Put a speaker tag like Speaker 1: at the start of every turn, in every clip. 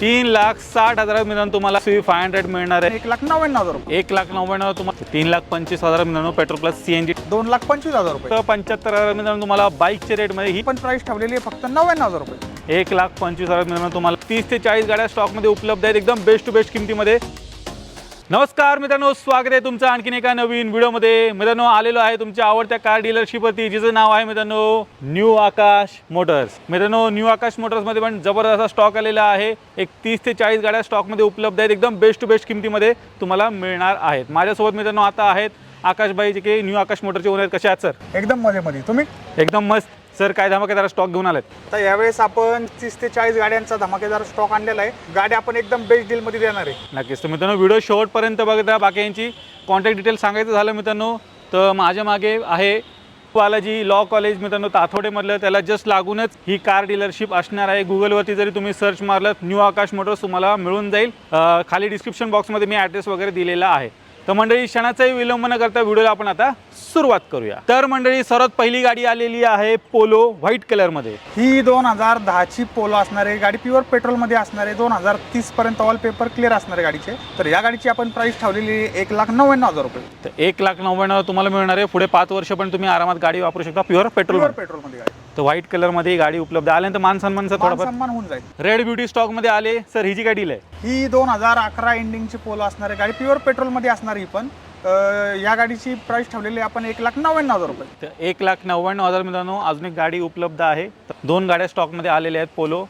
Speaker 1: तीन लाख साठ हजार मित्रांनो तुम्हाला. स्विफ्ट फाय हंड्रेड मिळणार आहे.
Speaker 2: एक लाख नव्याण्णव हजार रुपये.
Speaker 1: एक लाख नव्याण्णव तुम्हाला तीन लाख पंचवीस हजार मित्रांनो पेट्रोल प्लस सीएनजी
Speaker 2: दोन लाख पंचवीस हजार रुपये.
Speaker 1: पंच्याहत्तर हजार मित्रांनो तुम्हाला बाईकच्या रेटमध्ये ही
Speaker 2: ही पण प्राइस ठेवलेली आहे फक्त नव्याण्णव हजार रुपये.
Speaker 1: एक लाख पंचवीस हजार मित्रांनो तुम्हाला. तीस ते चाळीस गाड्या स्टॉकमध्ये उपलब्ध आहेत. एकदम बेस्ट टू बेस्ट किमतीमध्ये. नमस्कार मित्रांनो स्वागत आहे तुमचं आणखीन एका नवीन व्हिडिओमध्ये. मित्रांनो आलेलो आहे तुमच्या आवडत्या कार डीलरशिपवरती जिचं नाव आहे मित्रांनो न्यू आकाश मोटर्स. मित्रांनो न्यू आकाश मोटर्समध्ये पण जबरदस्त असा स्टॉक आलेला आहे. एक तीस ते चाळीस गाड्या स्टॉकमध्ये उपलब्ध आहेत. एकदम बेस्ट टू बेस्ट किमतीमध्ये तुम्हाला मिळणार आहेत. माझ्यासोबत मित्रांनो आता आहेत आकाशबाई जे की न्यू आकाश मोटरचे ओनर कसे आहात सर
Speaker 2: एकदम मध्ये मध्ये तुम्ही?
Speaker 1: एकदम मस्त. सर काय धमाकेदार स्टॉक घेऊन आलेत?
Speaker 2: तर यावेळेस आपण तीस ते चाळीस गाड्यांचा धमाकेदार स्टॉक आणलेला आहे. गाड्या आपण एकदम बेस्ट डील मध्ये देणार आहे.
Speaker 1: नक्कीच. तर मित्रांनो व्हिडिओ शेवटपर्यंत बघता बाकी यांची कॉन्टॅक्ट डिटेल सांगायचं झालं मित्रांनो तर माझ्या मागे आहे बालाजी लॉ कॉलेज मित्रांनो ताथोडेमधलं त्याला जस्ट लागूनच ही कार डीलरशिप असणार आहे. गुगलवरती जरी तुम्ही सर्च मारलं न्यू आकाश मोटर्स तुम्हाला मिळून जाईल. खाली डिस्क्रिप्शन बॉक्समध्ये मी ॲड्रेस वगैरे दिलेला आहे. तर मंडळी क्षणाचाही विलंब न करता व्हिडिओला आपण आता सुरुवात करूया. तर मंडळी सर्वात पहिली गाडी आलेली आहे पोलो व्हाईट कलरमध्ये.
Speaker 2: ही दोन हजार दहाची पोलो असणार आहे गाडी प्युअर पेट्रोलमध्ये असणार आहे दोन हजार तीस पर्यंत ऑल पेपर क्लिअर असणार आहे गाडीचे. तर या गाडीची आपण प्राइस ठेवलेली एक लाख नव्याण्णव हजार रुपये.
Speaker 1: तर एक लाख नव्याण्णव तुम्हाला मिळणार आहे. पुढे पाच वर्ष पण तुम्ही आरामात गाडी वापरू शकता प्युअर पेट्रोल
Speaker 2: प्युअर पेट्रोलमध्ये गाडी.
Speaker 1: तर व्हाईट कलरमध्ये ही गाडी उपलब्ध आल्यानंतर मान सन्मान थोडंफार
Speaker 2: सन्मान होऊन जाईल.
Speaker 1: रेड ब्युटी स्टॉकमध्ये आले. सर ही जी डील आहे.
Speaker 2: ही दोन हजार अकरा एंडिंगची पोलो असणार आहे गाडी प्युअर पेट्रोलमध्ये असणार ही पण. या गाडीची प्राइस ठेवलेली आपण एक लाख नव्याण्णव हजार रुपये.
Speaker 1: तर एक लाख नव्याण्णव हजार मित्रांनो अजून एक गाडी उपलब्ध आहे. दोन गाड्या स्टॉकमध्ये आलेल्या आहेत पोलो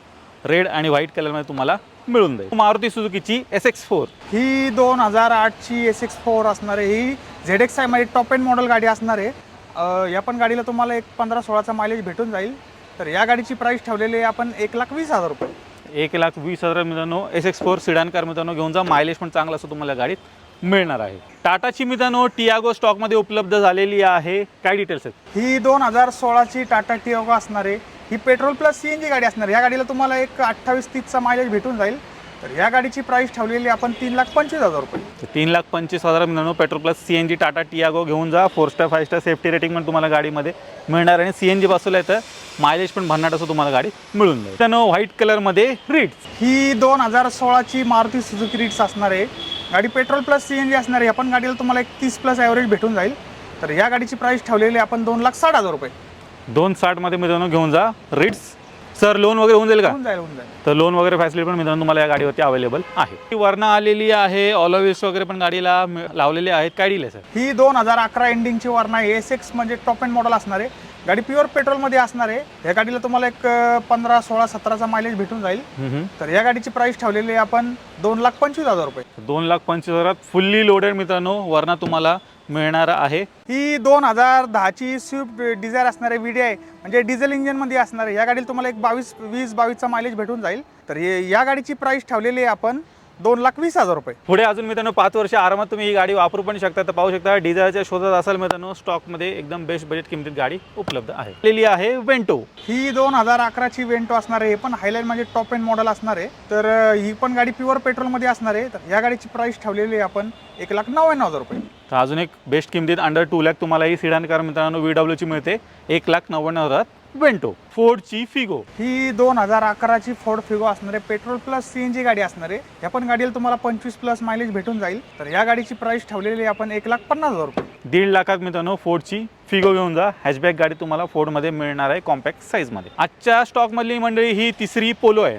Speaker 1: रेड आणि व्हाईट कलरमध्ये तुम्हाला मिळून जाईल. मारुती सुझुकीची एस एक्स फोर
Speaker 2: ही दोन हजार आठची एस एक्स फोर असणार आहे. ही झेड एक्स आयमध्ये टॉप एंड मॉडेल गाडी असणार आहे. या पण गाडीला तुम्हाला एक पंधरा सोळाचा मायलेज भेटून जाईल. तर या गाडीची प्राइस ठेवलेली आहे आपण एक लाख वीस हजार रुपये.
Speaker 1: एक लाख वीस हजार मित्रांनो S X four sedan car मित्रांनो घेऊन जा. मायलेज पण चांगलं असं तुम्हाला गाडीत. मिळणार आहे. टाटाची मित्रांनो टियागो स्टॉकमध्ये उपलब्ध झालेली आहे. काय डिटेल्स आहेत?
Speaker 2: ही दोन हजार सोळाची टाटा टिओगो असणार आहे. ही petrol plus C N G गाडी असणार या गाडीला तुम्हाला एक अठ्ठावीस तीसचा मायलेज भेटून जाईल. तर या गाडीची प्राइस ठेवलेली आपण तीन लाख पंचवीस हजार रुपये.
Speaker 1: तीन लाख पंचवीस हजार मिळून petrol plus C N G Tata Tiago घेऊन जा. Four star five star safety rating पण तुम्हाला गाडीमध्ये मिळणार आणि सी एन जी बसवलं तर मायलेज पण भन्नाट असं तुम्हाला गाडी मिळून जाईल. त्यानं व्हाईट कलरमध्ये रिट्स
Speaker 2: ही दोन हजार सोळाची मारुती सुझुकी रिट्स असणार आहे. गाडी petrol plus C N G असणार आहे. या पण गाडीला तुम्हाला एक तीस प्लस ॲव्हरेज भेटून जाईल. तर या गाडीची प्राइस ठेवलेली आहे आपण दोन लाख साठ हजार रुपये.
Speaker 1: दोन साठमध्ये मित्रांनो घेऊन जा. रिट्स सर लोन वगैरे होऊन जाईल का?
Speaker 2: होऊन जाईल होऊन जाईल.
Speaker 1: तर लोन वगैरे फॅसिलिटी पण मित्रांनो तुम्हाला या गाडीवरती अवेलेबल आहे. ती वरनं आलेली आहे. ऑलोविस वगैरे पण गाडीला लावलेले आहेत. काय डील आहे सर
Speaker 2: ही दोन हजार अकरा एंडिंगची वर्ण आहे. एस एक्स म्हणजे टॉप एंड मॉडेल असणार आहे. गाडी प्युअर पेट्रोलमध्ये असणार आहे. या गाडीला तुम्हाला एक पंधरा सोळा सतराचा मायलेज भेटून जाईल. तर या गाडीची प्राइस ठेवलेली आहे आपण दोन लाख पंचवीस हजार रुपये.
Speaker 1: दोन लाख पंचवीस हजारात फुल्ली लोडेड मित्रांनो वरना तुम्हाला मिळणार आहे.
Speaker 2: ही दोन हजार दहाची स्विफ्ट डिझायर असणार आहे व्ही आहे म्हणजे डिझेल इंजिनमध्ये असणार आहे या गाडीला तुम्हाला एक बावीस वीस बावीसचा मायलेज भेटून जाईल. तर हे- या गाडीची प्राइस ठेवलेली आहे आपण दोन लाख वीस हजार रुपये.
Speaker 1: पुढे अजून मित्रांनो पाच वर्ष आरामात तुम्ही ही गाडी वापरू पण शकता. तर पाहू शकता डिझायरच्या शोधात असाल मित्रांनो स्टॉकमध्ये एकदम बेस्ट बजेट किमतीत गाडी उपलब्ध आहे. आलेली आहे वेंटो
Speaker 2: ही दोन हजार अकराची वेंटो असणार आहे. हे पण हायलाईट म्हणजे टॉप एंड मॉडेल असणार आहे. तर ही पण गाडी प्युअर पेट्रोलमध्ये असणार आहे. तर या गाडीची प्राइस ठेवलेली आहे आपण एक लाख नव्याण्णव हजार रुपये.
Speaker 1: तर अजून एक बेस्ट किमतीत अंडर टू लॅक तुम्हाला ही सिडान कार मित्रांनो व्ही डब्ल्यूची मिळते. एक लाख नव्याण्णव हजारात वेंटो फोर्डची फिगो
Speaker 2: ही दोन हजार अकराची फोर्ड फिगो असणार आहे petrol plus C N G गाडी असणार. आहे या पण गाडीला तुम्हाला पंचवीस प्लस मायलेज भेटून जाईल. तर या गाडीची प्राइस ठेवलेली आहे आपण एक लाख पन्नास हजार रुपये.
Speaker 1: दीड लाखात मित्रांनो फोर्डची फिगो घेऊन जा. हॅशबॅक गाडी तुम्हाला फोर्डमध्ये मिळणार आहे कॉम्पॅक्ट साईजमध्ये आजच्या स्टॉकमधली मंडळी ही तिसरी पोलो आहे.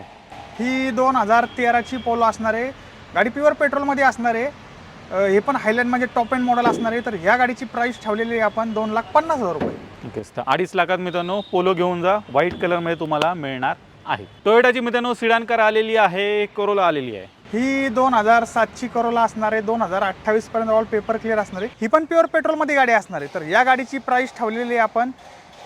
Speaker 2: ही दोन हजार तेराची पोलो असणार आहे गाडी प्युअर पेट्रोलमध्ये असणार. आहे हे पण हायलाईट म्हणजे टॉप एंड मॉडेल असणार. आहे तर या गाडीची प्राइस ठेवलेली आहे आपण दोन लाख पन्नास हजार रुपये.
Speaker 1: ओके तर अडीच लाखात मित्रांनो पोलो घेऊन जा. व्हाईट कलरमध्ये तुम्हाला मिळणार आहे. टोयोटाची मित्रांनो सिडान कार आलेली आहे कोरोला आलेली आहे.
Speaker 2: ही दोन हजार सातची करोला असणार आहे दोन हजार अठ्ठावीस पर्यंत ऑल पेपर क्लिअर असणार आहे. ही पण प्युअर पेट्रोलमध्ये गाडी असणार आहे. तर या गाडीची प्राइस ठेवलेली आहे आपण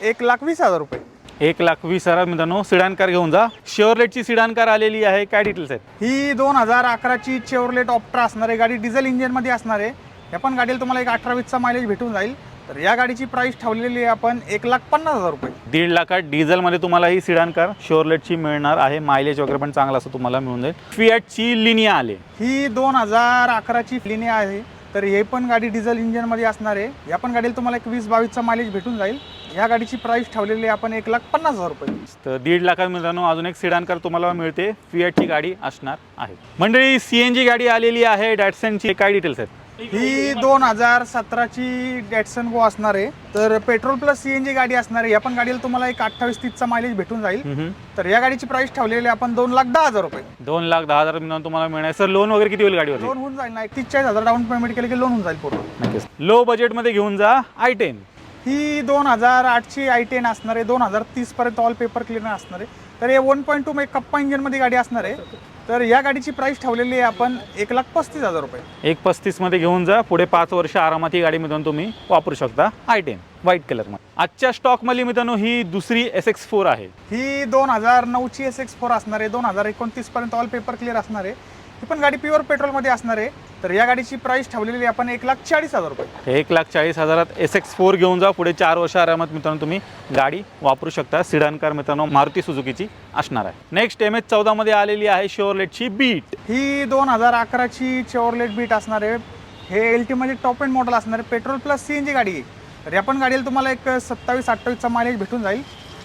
Speaker 2: एक लाख वीस हजार रुपये.
Speaker 1: एक लाख वीस हजार मित्रांनो सिडान कार घेऊन जा. शेअरलेटची सिडान कार आलेली आहे काय डिटेल्स आहेत?
Speaker 2: ही दोन हजार अकराची चेवरलेट ऑप्ट्रा असणार आहे. गाडी डिझेल इंजिनमध्ये असणार आहे. या पण गाडीला तुम्हाला एक अठरा वीसचा मायलेज भेटून जाईल. तर या गाडीची प्राइस ठेवलेली आहे आपण एक लाख पन्नास हजार रुपये.
Speaker 1: दीड लाखात डिझेलमध्ये तुम्हाला ही सिडान कार शेअरलेटची मिळणार आहे. मायलेज वगैरे पण चांगलं असं तुम्हाला मिळून जाईल. फिॲटची लिनिया आले.
Speaker 2: ही दोन हजार अकराची लिनी आहे. तर हे पण गाडी डिझेल इंजिनमध्ये असणार आहे. या पण गाडीला तुम्हाला एक वीस बावीसचा मायलेज भेटून जाईल. ह्या गाडीची प्राइस ठेवलेली आहे आपण एक लाख पन्नास हजार रुपये.
Speaker 1: तर दीड लाखात मित्रांनो अजून एक सिडान कार तुम्हाला मिळते. फिएटची गाडी असणार आहे. मंडळी सी एन जी गाडी आलेली आहे. डॅटसनची काय डिटेल्स आहेत?
Speaker 2: ही दोन हजार सतराची डॅटसन गो असणार आहे. तर petrol plus C N G गाडी असणार आहे. या पण गाडीला तुम्हाला एक अठ्ठावीस तीसचा मायलेज भेटून जाईल. तर या गाडीची प्राइस ठेवलेली आहे आपण दोन लाख दहा हजार रुपये.
Speaker 1: दोन लाख दहा हजार मित्रांनो तुम्हाला मिळणार. सर लोन वगैरे किती होईल गाडीवर
Speaker 2: लोन होऊन जाईल ना. एक तीस चाळीस हजार डाऊन पेमेंट केलं की लोन होऊन जाईल पूर्ण.
Speaker 1: नक्कीच. लो बजेटमध्ये घेऊन जा. आय टेन
Speaker 2: ही दोन हजार आठची आय टेन असणार आहे. दोन हजार तीस पर्यंत ऑल पेपर क्लिअर असणार आहे. तर हे वन पॉईंट टू कप्पा इंजिनमध्ये गाडी असणार आहे. तर या गाडीची प्राइस ठेवलेली आहे आपण एक लाख पस्तीस हजार रुपये.
Speaker 1: एक पस्तीसमध्ये घेऊन जा. पुढे पाच वर्ष आरामात ही गाडी मित्रांनो तुम्ही वापरू शकता. आय टेन व्हाईट कलरमध्ये आजच्या स्टॉकमध्ये मित्रांनो ही दुसरी एस एक्स फोर आहे.
Speaker 2: ही दोन हजार नऊची एस एक्स फोर असणार आहे. दोन हजार एकोणतीस पर्यंत ऑल पेपर क्लिअर असणार आहे. ही पण गाडी प्युअर पेट्रोलमध्ये असणार आहे. तर या गाडीची प्राइस ठेवलेली आपण एक लाख चाळीस हजार रुपये.
Speaker 1: एक लाख चाळीस हजारात एस एक्स फोर घेऊन जा. पुढे चार वर्ष आरामात मित्रांनो तुम्ही गाडी वापरू शकता. सिडान कार मित्रांनो मारुती सुझुकीची असणार आहे. नेक्स्ट एम एच चौदामध्ये आलेली आहे शोरलेटची बीट
Speaker 2: ही दोन हजार अकराची चेवरलेट बीट असणार आहे. हे एल टीमध्ये टॉप एंड मॉडेल असणार आहे. Petrol plus C N G गाडी आहे. तर या पण गाडीला तुम्हाला एक सत्तावीस अठ्ठावीसचा मायलेज भेटून जाईल.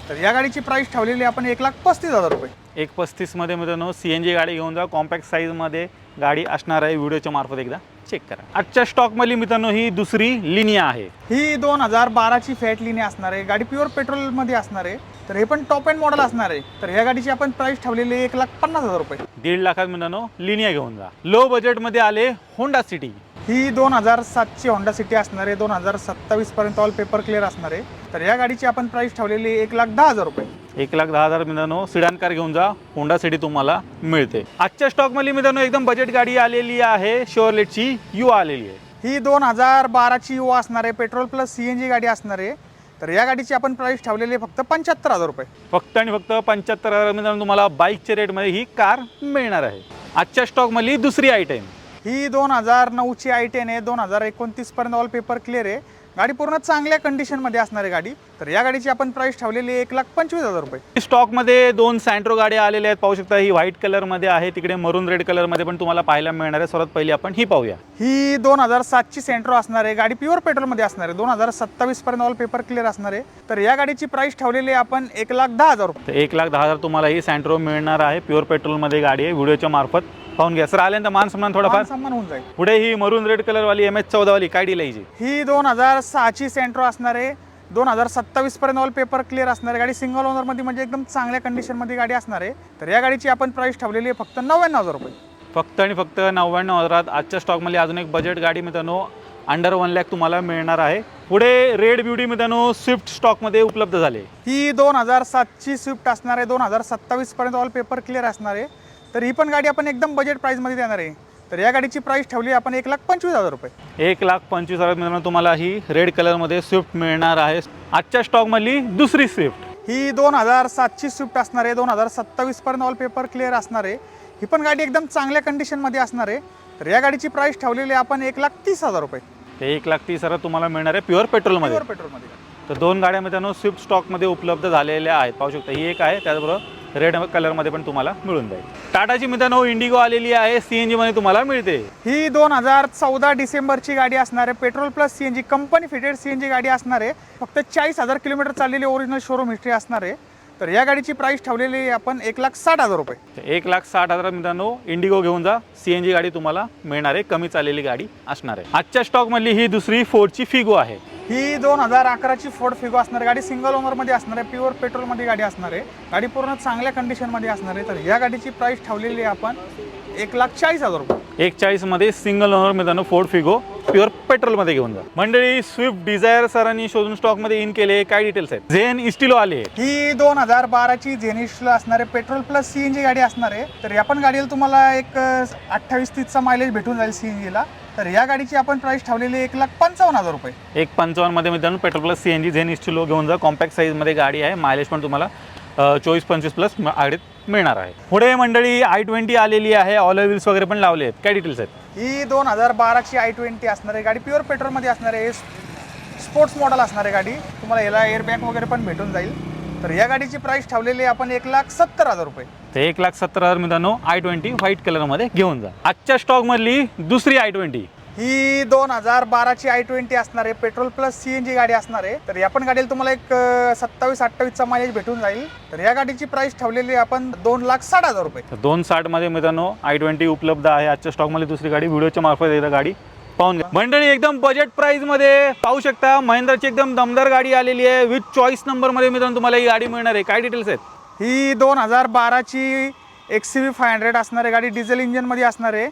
Speaker 2: तर या गाडीची प्राइस ठेवलेली आपण एक लाख पस्तीस हजार रुपये.
Speaker 1: एक पस्तीसमध्ये मित्रांनो सी एन जी गाडी घेऊन जा. कॉम्पॅक्ट साईजमध्ये गाडी असणार आहे व्हिडिओच्या मार्फत एकदा चेक करा. आजच्या स्टॉकमधली मित्रांनो ही दुसरी लिनिया आहे.
Speaker 2: ही दोन हजार बाराची फॅट लिनी असणार आहे. गाडी प्युअर पेट्रोलमध्ये असणार आहे. तर हे पण टॉप एंड मॉडेल असणार आहे. तर या गाडीची आपण प्राइस ठेवलेली आहे एक लाख पन्नास हजार रुपये.
Speaker 1: दीड लाखात मित्रांनो लिनिया घेऊन जा. लो बजेटमध्ये आले होंडा सिटी
Speaker 2: ही दोन हजार सातची होंडा सिटी असणार आहे. दोन हजार सत्तावीस पर्यंत ऑल पेपर क्लिअर असणार आहे. तर या गाडीची आपण प्राइस ठेवलेली एक लाख दहा हजार रुपये.
Speaker 1: एक लाख दहा हजार मित्रांनो सिडान कार घेऊन जा होंडा सिटी तुम्हाला मिळते. आजच्या स्टॉकमध्ये मित्रांनो एकदम बजेट गाडी आलेली आहे शोरलेटची यू आलेली आहे.
Speaker 2: ही दोन हजार बाराची युवा असणार आहे petrol plus C N G गाडी असणार. आहे तर या गाडीची आपण प्राइस ठेवलेली आहे फक्त पंच्याहत्तर हजार रुपये.
Speaker 1: फक्त आणि फक्त पंच्याहत्तर हजार मित्रांनो तुम्हाला बाईकच्या रेटमध्ये ही कार मिळणार आहे. आजच्या स्टॉकमधली दुसरी आयटम
Speaker 2: ही दोन हजार नऊची आय टेन आहे दोन हजार एकोणतीस पर्यंत ऑल पेपर क्लिअर आहे. गाडी पूर्ण चांगल्या कंडिशनमध्ये असणार आहे गाडी. तर या गाडीची आपण प्राइस ठेवलेली आहे एक लाख पंचवीस हजार रुपये.
Speaker 1: स्टॉकमध्ये दोन सँट्रो गाड्या आलेल्या आहेत. पाहू शकता ही व्हाईट कलरमध्ये आहे तिकडे मरून रेड कलरमध्ये पण तुम्हाला पाहायला मिळणार आहे. सर्वात पहिली आपण ही पाहूया.
Speaker 2: ही दोन हजार सातची सेंट्रो असणार आहे. गाडी प्युअर पेट्रोलमध्ये असणार आहे. दोन हजार सत्तावीस पर्यंत ऑल पेपर क्लिअर असणार आहे. तर या गाडीची प्राइस ठेवलेली आहे आपण एक लाख दहा हजार रुपये.
Speaker 1: एक लाख दहा हजार तुम्हाला ही सँट्रो मिळणार आहे. प्युअर पेट्रोलमध्ये गाडी आहे. व्हिडिओच्या मार्फत पाहून घ्या. सर आल्यानंतर मान सन्मान थोडाफार?
Speaker 2: सन्मान होऊन जाईल.
Speaker 1: पुढे ही मरून रेड कलरवाली एम एच चौदावाली काय डील आहे?
Speaker 2: ही दोन हजार सहाची सेंट्रो असणार आहे. दोन हजार सत्तावीस पर्यंत ऑल पेपर क्लिअर असणार आहे. गाडी सिंगल ओनरमध्ये म्हणजे एकदम चांगल्या कंडिशनमध्ये गाडी असणार आहे. तर या गाडीची आपण प्राइस ठेवलेली आहे फक्त नव्याण्णव हजार रुपये.
Speaker 1: फक्त आणि फक्त नव्याण्णव हजारात आजच्या स्टॉकमध्ये अजून एक बजेट गाडी मित्रांनो अंडर वन लॅक तुम्हाला मिळणार आहे. पुढे रेड ब्युटी मित्रांनो स्विफ्ट स्टॉकमध्ये उपलब्ध झाले.
Speaker 2: ही दोन हजार सातची स्विफ्ट असणार आहे. दोन हजार सत्तावीस पर्यंत ऑल पेपर क्लिअर असणार आहे. तर ही पण गाडी आपण एकदम बजेट प्राईसमध्ये देणार आहे. तर या गाडीची प्राइस ठेवली आपण एक लाख पंचवीस हजार रुपये.
Speaker 1: एक लाख पंचवीस हजार मित्रांनो तुम्हाला ही रेड कलरमध्ये स्विफ्ट मिळणार आहे. आजच्या स्टॉकमधली दुसरी स्विफ्ट
Speaker 2: ही दोन हजार सातची स्विफ्ट असणार आहे. दोन हजार सत्तावीस पर्यंत ऑल पेपर क्लिअर असणार आहे. ही पण गाडी एकदम चांगल्या कंडिशनमध्ये असणार आहे. तर या गाडीची प्राइस ठेवलेली आपण एक लाख तीस हजार रुपये.
Speaker 1: ते एक लाख तीस हजार तुम्हाला मिळणार आहे प्युअर पेट्रोलमध्ये
Speaker 2: प्युअर पेट्रोलमध्ये
Speaker 1: तर दोन गाड्या मित्रांनो स्विफ्ट स्टॉकमध्ये उपलब्ध झालेल्या आहेत. पाहू शकता ही एक आहे त्याचबरोबर रेड कलरमध्ये पण तुम्हाला मिळून जाईल. टाटाची मित्रांनो इंडिगो आलेली आहे सी एन जीमध्ये तुम्हाला मिळते.
Speaker 2: ही दोन हजार चौदा डिसेंबरची गाडी असणार आहे. Petrol plus C N G company fitted C N G गाडी असणार आहे. फक्त चाळीस हजार किलोमीटर चाललेली ओरिजिनल शोरूम हिस्ट्री असणार आहे. तर या गाडीची प्राइस ठेवलेली आहे आपण एक लाख साठ हजार रुपये.
Speaker 1: एक लाख साठ हजार मित्रांनो इंडिगो घेऊन जा. सी एन जी गाडी तुम्हाला मिळणार आहे. कमी चाललेली गाडी असणार आहे. आजच्या स्टॉकमधली ही दुसरी फोर्डची फिगो आहे.
Speaker 2: ही दोन हजार अकराची फोर्ड फिगो असणार आहे. गाडी सिंगल ओनरमध्ये असणार आहे. प्युअर पेट्रोलमध्ये गाडी असणार आहे. गाडी पूर्ण चांगल्या कंडिशनमध्ये असणार आहे. तर या गाडीची प्राइस ठेवलेली आहे आपण एक लाख चाळीस हजार रुपये.
Speaker 1: एक चाळीसमध्ये सिंगल ओनर मित्रांनो फोर्ड फिगो प्युअर पेट्रोलमध्ये घेऊन जा. मंडळी स्विफ्ट डिझायर सरांनी शोधून स्टॉकमध्ये इन केले. काय डिटेल्स आहेत? झेन इस्टिलो आले
Speaker 2: ही दोन हजार बाराची जेनिशला असणार आहे. Petrol plus C N G गाडी असणार आहे. तर या पण गाडीला तुम्हाला एक अठ्ठावीस तीसचा मायलेज भेटून जाईल सी एन जीला तर या गाडीची आपण प्राइस ठेवलेली एक लाख पंचावन्न हजार रुपये.
Speaker 1: एक पंचावन्नमध्ये मित्रांनो petrol plus C N G Zen Estilo घेऊन जा. कॉम्पॅक्ट साईजमध्ये गाडी आहे. मायलेज पण तुम्हाला चोवीस पंचवीस प्लस गाडीत मिळणार आहे. पुढे मंडळी आय ट्वेंटी आलेली आहे. ऑल व्हील्स वगैरे पण लावले आहेत. काय डिटेल्स आहेत?
Speaker 2: ही दोन हजार बाराची आय ट्वेंटी असणार आहे गाडी प्युअर पेट्रोलमध्ये असणार आहे. स्पोर्ट्स मॉडेल असणार आहे गाडी. तुम्हाला याला एअरबॅग वगैरे पण भेटून जाईल. तर या गाडीची प्राइस ठेवलेली आपण एक लाख सत्तर हजार रुपये.
Speaker 1: ते एक लाख सत्तर हजार मित्रांनो आय ट्वेंटी व्हाईट कलरमध्ये घेऊन जा. आजच्या स्टॉकमधली दुसरी आय ट्वेंटी
Speaker 2: ही दोन हजार बाराची आय ट्वेंटी असणार आहे. Petrol plus C N G गाडी असणार आहे. तर या पण गाडीला तुम्हाला एक सत्तावीस अठ्ठावीसचा मायलेज भेटून जाईल. तर या गाडीची प्राइस ठेवलेली आपण दोन लाख साठ हजार रुपये.
Speaker 1: तर दोन साठमध्ये मित्रांनो आय ट्वेंटी उपलब्ध आहे. आजच्या स्टॉकमध्ये दुसरी गाडी व्हिडिओच्या मार्फत एकदा गाडी पाहून घ्या. मंडळी एकदम बजेट प्राईजमध्ये पाहू शकता महिंद्राची एकदम दमदार गाडी आलेली आहे. विथ चॉईस नंबरमध्ये मित्रांनो तुम्हाला ही गाडी मिळणार आहे. काय डिटेल्स आहेत?
Speaker 2: ही दोन हजार बाराची X C V five hundred असणार आहे गाडी डिझेल इंजिनमध्ये असणार. आहे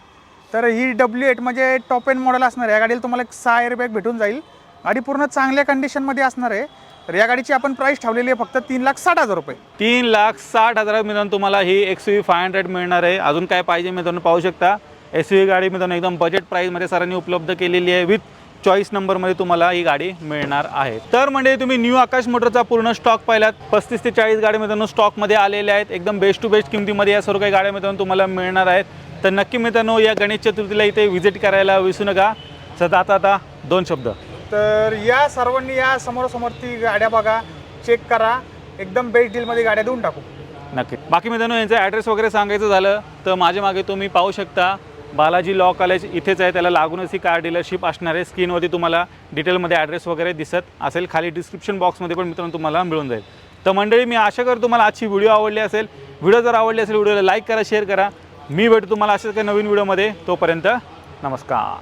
Speaker 2: तर ही डब्ल्यू एट म्हणजे टॉप एंड मॉडेल असणार. आहे या गाडीला तुम्हाला एक सहा एअरबॅग भेटून जाईल. गाडी पूर्ण चांगल्या कंडिशनमध्ये असणार. आहे तर या गाडीची आपण प्राईस ठेवलेली आहे फक्त तीन लाख साठ हजार रुपये.
Speaker 1: तीन लाख साठ हजार मित्रांनो तुम्हाला ही एक्स व्ही फाय हंड्रेड मिळणार आहे. अजून काय पाहिजे मित्रांनो पाहू शकता. एस व्ही गाडी मित्रांनो एकदम बजेट प्राईजमध्ये सरांनी उपलब्ध केलेली आहे. विथ चॉईस नंबरमध्ये तुम्हाला ही गाडी मिळणार आहे. तर म्हणजे तुम्ही न्यू आकाश मोटरचा पूर्ण स्टॉक पाहिलात. पस्तीस ते चाळीस गाड्या मित्रांनो स्टॉकमध्ये आलेल्या आहेत. एकदम बेस्ट टू बेस्ट किमतीमध्ये या सर्व काही गाड्या मित्रांनो तुम्हाला मिळणार आहेत. तर नक्की मित्रांनो या गणेश चतुर्थीला इथे व्हिजिट करायला विसरू नका. सध्या आता आता दोन शब्द.
Speaker 2: तर या सर्वांनी या समोरासमोर ती गाड्या बघा चेक करा. एकदम बेस्ट डीलमध्ये गाड्या देऊन टाकू.
Speaker 1: नक्की. बाकी मित्रांनो यांचा ॲड्रेस वगैरे सांगायचं झालं तर माझ्या मागे तुम्ही पाहू शकता. बालाजी लॉ कॉलेज इथेच आहे. त्याला लागूनच ही कार डीलरशिप असणार आहे. स्क्रीनवरती तुम्हाला डिटेलमध्ये ॲड्रेस वगैरे दिसत असेल. खाली डिस्क्रिप्शन बॉक्समध्ये पण मित्रांनो तुम्हाला मिळून जाईल. तर मंडळी मी आशा करतो तुम्हाला आजची व्हिडिओ आवडली असेल. व्हिडिओ जर आवडली असेल व्हिडिओला लाईक करा शेअर करा. मी भेटू तुम्हाला अशाच काही नवीन व्हिडिओमध्ये तोपर्यंत नमस्कार.